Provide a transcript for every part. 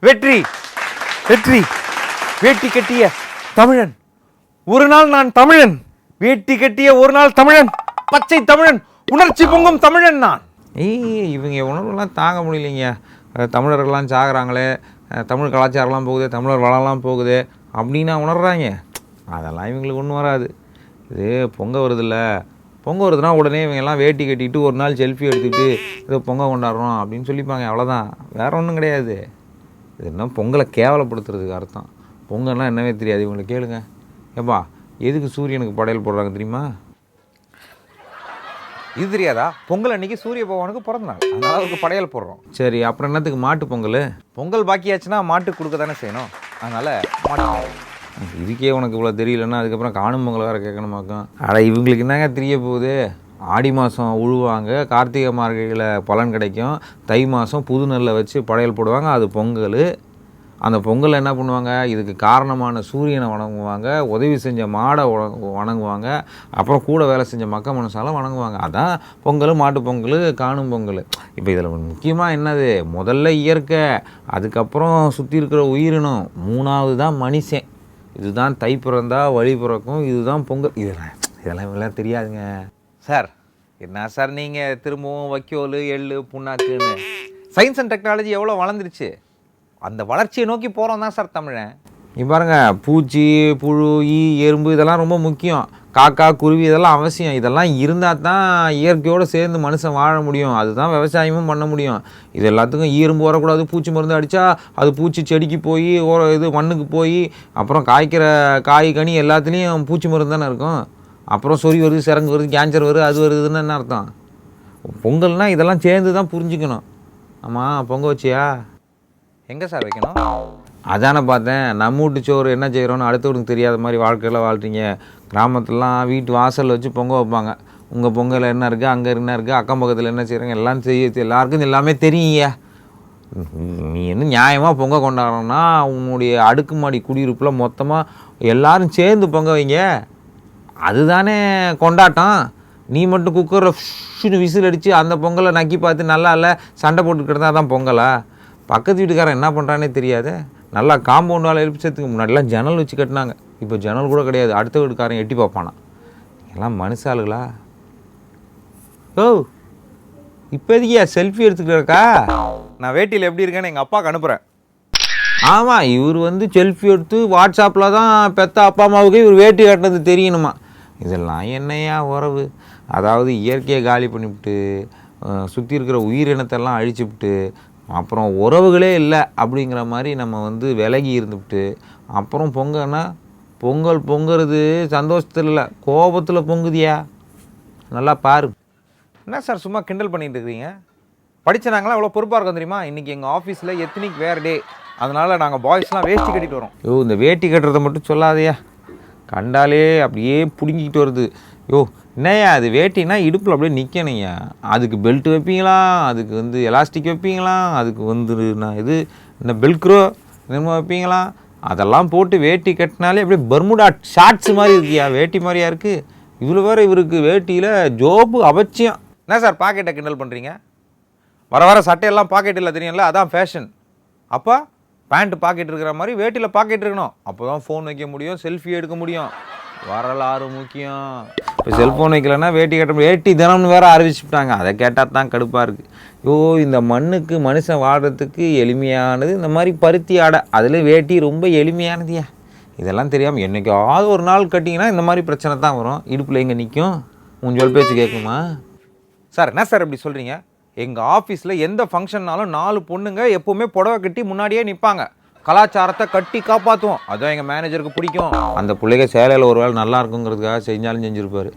வெற்றி. வெற்றி. வேட்டி கட்டிய தமிழன். ஒரு நாள் நான் தமிழன். வேட்டி கட்டிய ஒரு நாள் தமிழன். பச்சை தமிழன். உணர்ச்சி பொங்கும் தமிழன் நான். ஏய் இவங்க உணர்வுலாம் தாங்க முடியலைங்க. தமிழர்கள்லாம் சாகுறாங்களே. தமிழ் கலாச்சாரம்லாம் போகுது. தமிழர் வளம்லாம் போகுது. அப்படின்னா உணர்றாங்க. அதெல்லாம் இவங்களுக்கு ஒன்றும் வராது. இது பொங்க வருதுல்ல. பொங்க வருதுன்னா உடனே இவங்க எல்லாம் வேட்டி கட்டிட்டு ஒரு நாள் செல்ஃபி எடுத்துக்கிட்டு ஏதோ பொங்க கொண்டாடுறோம் அப்படின்னு சொல்லிப்பாங்க. அவ்வளோதான் வேற ஒன்றும் கிடையாது. இது என்ன பொங்கலை கேவலப்படுத்துறதுக்கு அர்த்தம். பொங்கல்னால் என்னவே தெரியாது. இவங்களை கேளுங்க. ஏப்பா எதுக்கு சூரியனுக்கு படையல் போடுறாங்க தெரியுமா? இது தெரியாதா? பொங்கல் அன்னைக்கு சூரிய பகவானுக்கு பிறந்த நாள் அதனால அவருக்கு படையல் போடுறோம். சரி அப்புறம் என்னத்துக்கு மாட்டு பொங்கல்? பொங்கல் பாக்கியாச்சுன்னா மாட்டுக்கு கொடுக்க தானே செய்யணும். அதனால் மாட்டு இதுக்கே உனக்கு இவ்வளோ தெரியலன்னா அதுக்கப்புறம் காணும் பொங்கல் வேறு கேட்கணுமாக்கும் ஆனால் இவங்களுக்கு என்னங்க தெரிய போகுது? ஆடி மாதம் உழுவாங்க கார்த்திகை மார்கையில் பலன் கிடைக்கும். தை மாதம் புது நெல்லை வச்சு படையல் போடுவாங்க அது பொங்கல். அந்த பொங்கலில் என்ன பண்ணுவாங்க? இதுக்கு காரணமான சூரியனை வணங்குவாங்க உதவி செஞ்ச மாடை வணங்குவாங்க அப்புறம் கூட வேலை செஞ்ச மக்க மனுஷாலும் வணங்குவாங்க. அதான் பொங்கல் மாட்டு பொங்கல் காணும் பொங்கல். இப்போ இதில் முக்கியமாக என்னது? முதல்ல இயற்கை அதுக்கப்புறம் சுற்றி இருக்கிற உயிரினம் மூணாவது தான் மனுஷன். இதுதான் தை பிறந்தா வழி பிறக்கும் இதுதான் பொங்கல். இதெல்லாம் இதெல்லாம் இதெல்லாம் தெரியாதுங்க. சார் என்ன சார் நீங்கள் திரும்பவும் வைக்கோல் எள்ளு புண்ணாக்குன்னு? சயின்ஸ் அண்ட் டெக்னாலஜி எவ்வளோ வளர்ந்துருச்சு? அந்த வளர்ச்சியை நோக்கி போகிறோம் தான் சார் தமிழன். நீ பாருங்க பூச்சி புழு ஈ எறும்பு இதெல்லாம் ரொம்ப முக்கியம். காக்கா குருவி இதெல்லாம் அவசியம். இதெல்லாம் இருந்தால் தான் இயற்கையோடு சேர்ந்து மனுஷன் வாழ முடியும். அதுதான் விவசாயமும் பண்ண முடியும். இது எல்லாத்துக்கும் ஈரும்பு வரக்கூடாது பூச்சி மருந்து அடித்தா அது பூச்சி செடிக்கு போய் ஓர இது மண்ணுக்கு போய் அப்புறம் காய்க்கிற காய் கனி எல்லாத்துலேயும் பூச்சி மருந்து தானே இருக்கும். அப்புறம் சொறி வருது சிறங்கு வருது கேன்சர் வருது அது வருதுன்னு என்ன அர்த்தம்? பொங்கல்னால் இதெல்லாம் சேர்ந்து தான் புரிஞ்சுக்கணும். ஆமாம் பொங்க வச்சியா? எங்கே சார் வைக்கணும்? அதானே பார்த்தேன். நம்ம வீட்டு சோறு என்ன செய்கிறோன்னு அடுத்தவனுக்கு தெரியாத மாதிரி வாழ்க்கையில் வாழ்கிறீங்க கிராமத்துலலாம் வீட்டு வாசலில் வச்சு பொங்க வைப்பாங்க. உங்கள் பொங்கல் என்ன இருக்குது அங்கே என்ன இருக்குது அக்கம் பக்கத்தில் என்ன செய்கிறாங்க எல்லாம் செய்ய எல்லாருக்கும் எல்லாமே தெரியுங்க. நீ என்ன நியாயமாக பொங்க கொண்டாடணும்னா உன்னுடைய அடுக்குமாடி குடியிருப்பில் மொத்தமாக எல்லாரும் சேர்ந்து பொங்க வைங்க. அதுதானே கொண்டாட்டம். நீ மட்டும் குக்கரில் ஃபுஷ்னு விசில் அடித்து அந்த பொங்கலை நக்கி பார்த்து நல்லா இல்லை சண்டை போட்டுக்கிட்டு தான் பொங்கலா? பக்கத்து வீட்டுக்காரன் என்ன பண்ணுறானே தெரியாது. நல்லா காம்பவுண்ட் வாழை எழுப்பிச்சதுக்கு முன்னாடிலாம் ஜன்னல் வச்சு கட்டினாங்க. இப்போ ஜன்னல் கூட கிடையாது. அடுத்த வீட்டுக்காரன் எட்டி பார்ப்பானா? எல்லாம் மனுஷாளுகளா ஓ இப்போதைக்கு செல்ஃபி எடுத்துக்கிறக்கா நான் வேட்டியில் எப்படி இருக்கேன்னு எங்கள் அப்பாவுக்கு அனுப்புகிறேன் ஆமாம் இவர் வந்து செல்ஃபி எடுத்து வாட்ஸ்அப்பில் தான் பெத்த அப்பா அம்மாவுக்கு இவர் வேட்டி கட்டினது தெரியணுமா? இதெல்லாம் என்னையா உறவு? அதாவது இயற்கையை காலி பண்ணிவிட்டு சுற்றி இருக்கிற உயிரினத்தெல்லாம் அழிச்சுவிட்டு அப்புறம் உறவுகளே இல்லை அப்படிங்கிற மாதிரி நம்ம வந்து விலகி இருந்துவிட்டு அப்புறம் பொங்கன்னா பொங்கல் பொங்குறது சந்தோஷத்தில் இல்லை கோபத்தில் பொங்குதியா? நல்லா பாரு. என்ன சார் சும்மா கிண்டல் பண்ணிட்டு இருக்கிறீங்க படிச்ச நாங்களாம் எவ்வளோ பொறுப்பாக இருக்கோம் தெரியுமா? இன்றைக்கி எங்கள் ஆஃபீஸில் எத்தனிக் வேறு டே அதனால் நாங்கள் பாய்ஸ்லாம் வேஷ்டி கட்டிட்டு வரோம். யோ இந்த வேட்டி கட்டுறதை மட்டும் சொல்லாதையா. கண்டாலே அப்படியே பிடுங்கிக்கிட்டு வருது. யோ என்னய்யா அது வேட்டினா இடுப்பில் அப்படியே நிற்கணுங்க அதுக்கு பெல்ட் வைப்பீங்களா? அதுக்கு வந்து எலாஸ்டிக் வைப்பீங்களா? அதுக்கு வந்து நான் இது இந்த பெல்க்ரோ என்னமோ வைப்பீங்களா? அதெல்லாம் போட்டு வேட்டி கட்டினாலே அப்படியே பர்முடா ஷார்ட்ஸ் மாதிரி இருக்கியா? வேட்டி மாதிரியா இருக்குது இவ்வளோ வேறு இவருக்கு வேட்டியில் ஜோப்பு அவசியம். என்ன சார் பாக்கெட்டை கிண்டல் பண்ணுறீங்க வர வர சட்டையெல்லாம் பாக்கெட் இல்லை தெரியும்ல? அதான் ஃபேஷன் அப்போ பேண்ட் பாக்கெட் இருக்கிற மாதிரி வேட்டியில் பாக்கெட் இருக்கணும். அப்போ தான் ஃபோன் வைக்க முடியும் செல்ஃபி எடுக்க முடியும். வரலாறு முக்கியம். இப்போ செல்ஃபோன் வைக்கலன்னா வேட்டி கட்ட வேட்டி தினம்னு வேற அறிவிச்சுட்டாங்க. அதை கேட்டால் தான் கடுப்பாக இருக்குது ஐயோ இந்த மண்ணுக்கு மனுஷன் வாடுறதுக்கு எளிமையானது இந்த மாதிரி பருத்தி ஆடை அதில் வேட்டி ரொம்ப எளிமையானதுயா? இதெல்லாம் தெரியாமல் என்னைக்காவது ஒரு நாள் கட்டிங்கன்னா இந்த மாதிரி பிரச்சனை தான் வரும். இடுப்பில் எங்கே நிற்கும் உன் சொல் பேச்சு கேட்குமா? சார் என்ன சார் இப்படி சொல்கிறீங்க எங்கள் ஆஃபீஸில் எந்த ஃபங்க்ஷன்னாலும் நாலு பொண்ணுங்க எப்போவுமே புடவை கட்டி முன்னாடியே நிற்பாங்க கலாச்சாரத்தை கட்டி காப்பாற்றுவோம் அதுதான் எங்கள் மேனேஜருக்கு பிடிக்கும். அந்த பிள்ளைங்க சேலையில் ஒரு வேளை நல்லா இருக்குங்கிறதுக்காக செஞ்சாலும் செஞ்சுருப்பாரு.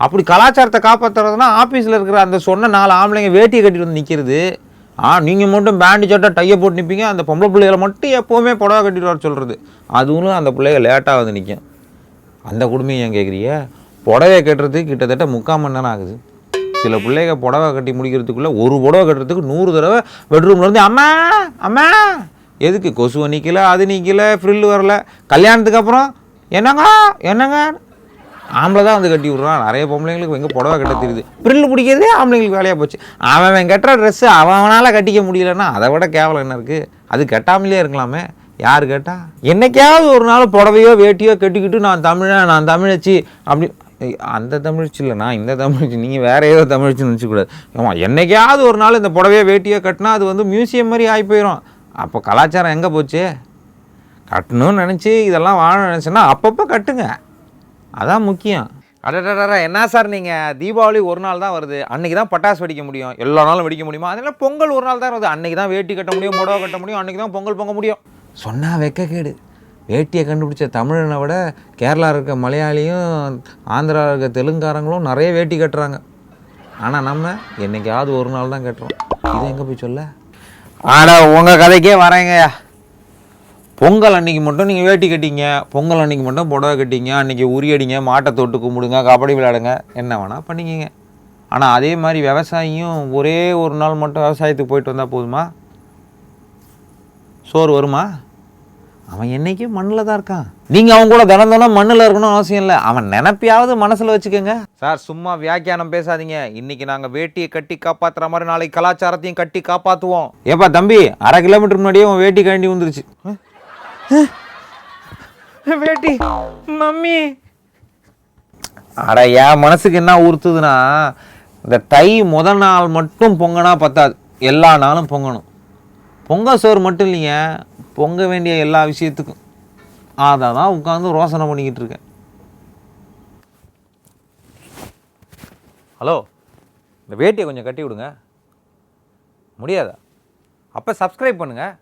அப்படி கலாச்சாரத்தை காப்பாற்றுறதுனா ஆஃபீஸில் இருக்கிற அந்த சொன்ன நாலு ஆம்பளைங்க வேட்டியை கட்டிட்டு வந்து நிற்கிறது ஆ நீங்கள் மட்டும் பேண்டு சட்டை டையை போட்டு நிற்பீங்க அந்த பொம்பளை பிள்ளைகளை மட்டும் எப்போவுமே புடவை கட்டிட்டு வர சொல்கிறது அதுவும் அந்த பிள்ளைங்க லேட்டாக வந்து நிற்கும் அந்த குடும்பம் ஏன் கேட்குறிய புடவை கட்டுறதுக்கு கிட்டத்தட்ட முக்கால் மணி நேரம் ஆகுது. சில பிள்ளைங்க புடவை கட்டி முடிக்கிறதுக்குள்ளே ஒரு புடவை கட்டுறதுக்கு நூறு தடவை பெட்ரூம்லேருந்து அம்மா அம்மா எதுக்கு கொசுவை நிற்கல அது நிற்கல ஃப்ரில் வரல. கல்யாணத்துக்கு அப்புறம் என்னங்க என்னங்க? ஆம்பளை தான் வந்து கட்டி விட்றான். நிறைய பொம்பளைங்களுக்கு எங்கே புடவை கட்ட தெரியுது. ப்ரில் பிடிக்கிறதே ஆம்பளைங்களுக்கு வேலையாக போச்சு. அவன் அவன் கட்டுற ட்ரெஸ்ஸு அவனால் கட்டிக்க முடியலன்னா அதை விட கேவலம் என்ன இருக்குது அது கட்டாமலே இருக்கலாமே. யார் கேட்டா? என்னைக்காவது ஒரு நாள் புடவையோ வேட்டியோ கட்டிக்கிட்டு நான் தமிழன் நான் தமிழச்சி அப்படி அந்த தமிழ்ச்சி இல்லைண்ணா இந்த தமிழ்ச்சி நீங்கள் வேற ஏதோ தமிழ்ச்சின்னு நினச்சிக்கூடாது. ஆமாம் என்றைக்காவது ஒரு நாள் இந்த புடவையோ வேட்டியோ கட்டினா அது வந்து மியூசியம் மாதிரி ஆகி போயிடும் அப்போ கலாச்சாரம் எங்கே போச்சு? கட்டணும்னு நினச்சி இதெல்லாம் வாழணும்னு நினச்சேன்னா அப்பப்போ கட்டுங்க. அதான் முக்கியம். அடடடா என்ன சார் நீங்கள் தீபாவளி ஒரு நாள் தான் வருது அன்னைக்கு தான் பட்டாசு வெடிக்க முடியும் எல்லா நாளும் வெடிக்க முடியுமா அதனால பொங்கல் ஒரு நாள் தான் வருது அன்னைக்கு தான் வேட்டி கட்ட முடியும் புடவை கட்ட முடியும் அன்னைக்கு தான் பொங்கல் பொங்க முடியும் சொன்னா வெக்கக்கேடு வேட்டியை கண்டுபிடிச்ச தமிழனை விட கேரளா இருக்க மலையாளியும் ஆந்திரா இருக்க தெலுங்காரங்களும் நிறைய வேட்டி கட்டுறாங்க. ஆனால் நம்ம என்னைக்காவது ஒரு நாள் தான் கட்டுறோம். இது எங்கே போய் சொல்ல? ஆட உங்கள் கதைக்கே வரேங்கய்யா பொங்கல் அன்னைக்கு மட்டும் நீங்கள் வேட்டி கட்டிங்க. பொங்கல் அன்னைக்கு மட்டும் புடவை கட்டிங்க. அன்னைக்கு உரியடிங்க மாட்டை தொட்டு கும்பிடுங்க கபடி விளையாடுங்க. என்ன வேணால் பண்ணிக்கிங்க. ஆனால் அதே மாதிரி விவசாயியும் ஒரே ஒரு நாள் மட்டும் விவசாயத்துக்கு போயிட்டு வந்தால் போதுமா? சோறு வருமா? அவன் என்னைக்கும் மண்ணில் தான் இருக்கான். நீங்கள் அவன் கூட தினம் தினம் மண்ணில் இருக்கணும்னு அவசியம் இல்லை. அவன் நினப்பையாவது மனசில் வச்சுக்கோங்க. சார் சும்மா வியாக்கியானம் பேசாதீங்க. இன்னைக்கு நாங்கள் வேட்டியை கட்டி காப்பாற்றுற மாதிரி நாளைக்கு கலாச்சாரத்தையும் கட்டி காப்பாற்றுவோம் ஏப்பா தம்பி அரை கிலோமீட்டர் முன்னாடியே உன் வேட்டி கண்டி வந்துருச்சு வேட்டி மம்மி. அட என் மனசுக்கு என்ன உறுத்துதுன்னா இந்த தை முத நாள் மட்டும் பொங்கினா பத்தாது. எல்லா நாளும் பொங்கணும். பொங்க சோறு மட்டும் இல்லைங்க. பொங்க வேண்டிய எல்லா விஷயத்துக்கும். அதை தான் உட்காந்து ரோசனை பண்ணிக்கிட்டு இருக்கேன். ஹலோ இந்த வேட்டியை கொஞ்சம் கட்டி விடுங்க முடியாதா? அப்போ சப்ஸ்கிரைப் பண்ணுங்கள்